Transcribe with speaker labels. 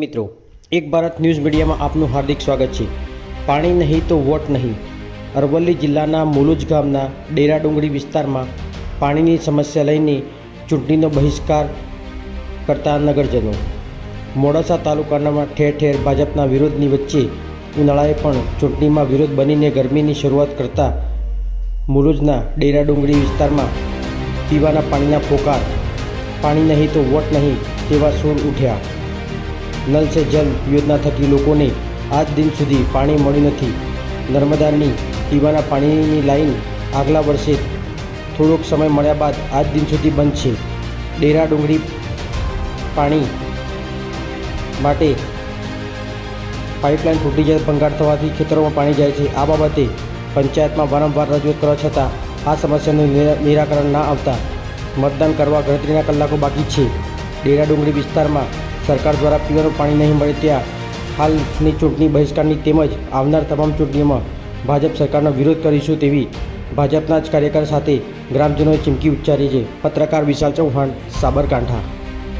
Speaker 1: મિત્રો, એક ભારત ન્યૂઝ મીડિયામાં આપનું હાર્દિક સ્વાગત છે. પાણી નહીં તો વોટ નહીં. અરવલ્લી જિલ્લાના મુલુજ ગામના ડેરા ડુંગળી વિસ્તારમાં પાણીની સમસ્યા લઈને ચૂંટણીનો બહિષ્કાર કરતા નગરજનો. મોડાસા તાલુકાનામાં ઠેર ઠેર ભાજપના વિરોધની વચ્ચે ઉનાળાએ પણ ચૂંટણીમાં વિરોધ બનીને ગરમીની શરૂઆત કરતા મુલુજના ડેરા ડુંગળી વિસ્તારમાં પીવાના પાણીના ફોકાર. પાણી નહીં તો વોટ નહીં તેવા સૂર ઉઠ્યા. નલ સે જલ યોજના થકી લોકોને આજ દિન સુધી પાણી મળ્યું નથી. નર્મદાની પીવાના પાણીની લાઈન આગલા વર્ષે થોડોક સમય મળ્યા બાદ આજ દિન સુધી બંધ છે. ડેરા ડુંગળી પાણી માટે પાઇપલાઇન તૂટી જાય, ભંગાર થવાથી ખેતરોમાં પાણી જાય છે. આ બાબતે પંચાયતમાં વારંવાર રજૂઆત કરવા છતાં આ સમસ્યાનું નિરા- નિરાકરણ ના આવતા મતદાન કરવા ગણતરીના કલાકો બાકી છે. ડેરા ડુંગળી વિસ્તારમાં સરકાર દ્વારા પીવાનું પાણી નહીં મળે ત્યાં હાલની ચૂંટણી બહિષ્કારની તેમજ આવનાર તમામ ચૂંટણીઓમાં ભાજપ સરકારનો વિરોધ કરીશું તેવી ભાજપના જ કાર્યકર સાથે ગ્રામજનોએ ચીમકી ઉચ્ચારી છે. પત્રકાર વિશાલ ચૌહાણ, સાબરકાંઠા.